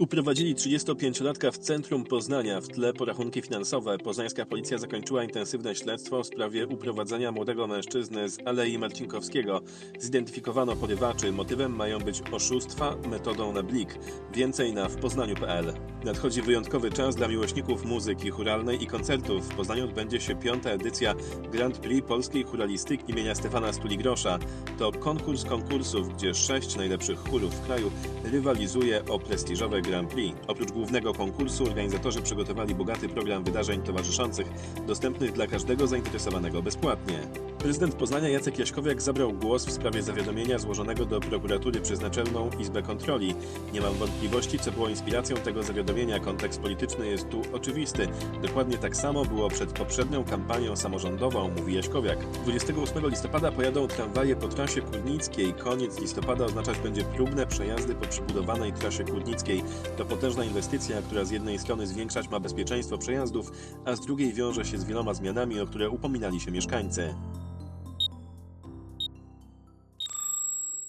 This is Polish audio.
Uprowadzili 35-latka w centrum Poznania. W tle porachunki finansowe. Poznańska policja zakończyła intensywne śledztwo w sprawie uprowadzenia młodego mężczyzny z Alei Marcinkowskiego. Zidentyfikowano porywaczy. Motywem mają być oszustwa metodą na blik. Więcej na wpoznaniu.pl. Nadchodzi wyjątkowy czas dla miłośników muzyki churalnej i koncertów. W Poznaniu odbędzie się piąta edycja Grand Prix polskiej churalistyki imienia Stefana Stuligrosza. To konkurs konkursów, gdzie sześć najlepszych chórów w kraju rywalizuje o prestiżowe Grand Prix. Oprócz głównego konkursu organizatorzy przygotowali bogaty program wydarzeń towarzyszących, dostępnych dla każdego zainteresowanego bezpłatnie. Prezydent Poznania Jacek Jaśkowiak zabrał głos w sprawie zawiadomienia złożonego do prokuratury przez Naczelną Izbę Kontroli. Nie mam wątpliwości, co było inspiracją tego zawiadomienia. Kontekst polityczny jest tu oczywisty. Dokładnie tak samo było przed poprzednią kampanią samorządową, mówi Jaśkowiak. 28 listopada pojadą tramwaje po trasie Kurnickiej. Koniec listopada oznaczać będzie próbne przejazdy po przebudowanej trasie Kurnickiej. To potężna inwestycja, która z jednej strony zwiększać ma bezpieczeństwo przejazdów, a z drugiej wiąże się z wieloma zmianami, o które upominali się mieszkańcy.